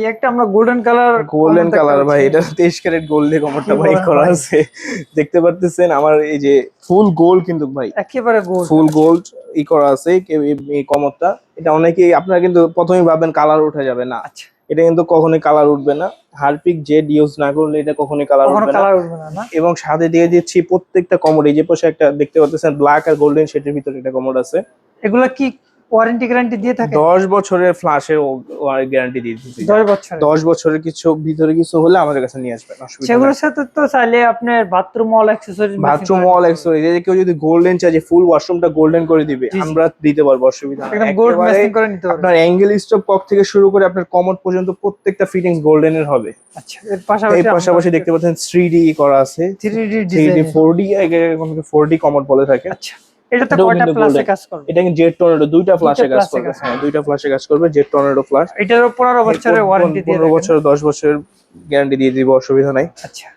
এই একটা আমরা গোল্ডেন কালার গোল্ডেন কালার ভাই এটা তেইশ ক্যারেট গোল্ড দিয়ে কমরটা ভাই করা আছে। দেখতে পারতেছেন আমার এই যে ফুল গোল্ড কিন্তু ভাই। একেবারে গোল্ড ফুল গোল্ড ই করা আছে এই- কমরটা এটা অনেকেই আপনারা কিন্তু প্রথমেই ভাববেন কালার উঠে যাবে না। আচ্ছা। এটা কিন্তু কখনোই কালার উঠবে না। হারপিক জেড ইউজ না করলে এটা কখনোই কালার উঠবে না। কালার উঠবে না না? এবং সাথে দিয়ে দিচ্ছি প্রত্যেকটা কমোড এই যে পাশে একটা দেখতে পাচ্ছেন ব্ল্যাক আর গোল্ডেন শেডের ভিতরে একটা কমোড আছে। এগুলা কি ওয়ারেন্টি গ্যারান্টি দিয়ে থাকে? দশ বছরের ফ্ল্যাশের গ্যারান্টি দিয়ে দিচ্ছি দশ বছর দশ বছরের কিছু ভিতরে কিছু হলে আমাদের কাছে নিয়ে আসবেন অসুবিধা সেগুলোর সাথে তো চাইলে আপনার bathroom all accessories bathroom all accessories এই কেউ যদি গোল্ডেন চাই যে ফুল ওয়াশরুমটা গোল্ডেন করে দিবে। আমরা দিতে পারব অসুবিধা। একদম গোল্ড ম্যাচিং করে নিতে পারবে। আপনার অ্যাঙ্গেল স্টপ কক থেকে শুরু করে আপনার কমোড পর্যন্ত প্রত্যেকটা ফিটিংস গোল্ডেনের হবে। আচ্ছা এর পাশাপাশি এই পাশাপাশি দেখতে পাচ্ছেন থ্রি ডি করা আছে। 3D three D design four D four D commode বলে থাকে। আচ্ছা। এটাতে কয়টা ফ্ল্যাশে কাজ করবে? এটা কিন্তু জেট টর্নেডো দুইটা ফ্ল্যাশে কাজ করবে। হ্যাঁ দুইটা ফ্ল্যাশে কাজ করবে জেট টর্নেডো ফ্ল্যাশ এটার 15 বছরের ওয়ারেন্টি দিয়ে পনেরো থাকে বছর দশ বছরের গ্যারান্টি দিয়ে দিব অসুবিধা নাই। আচ্ছা।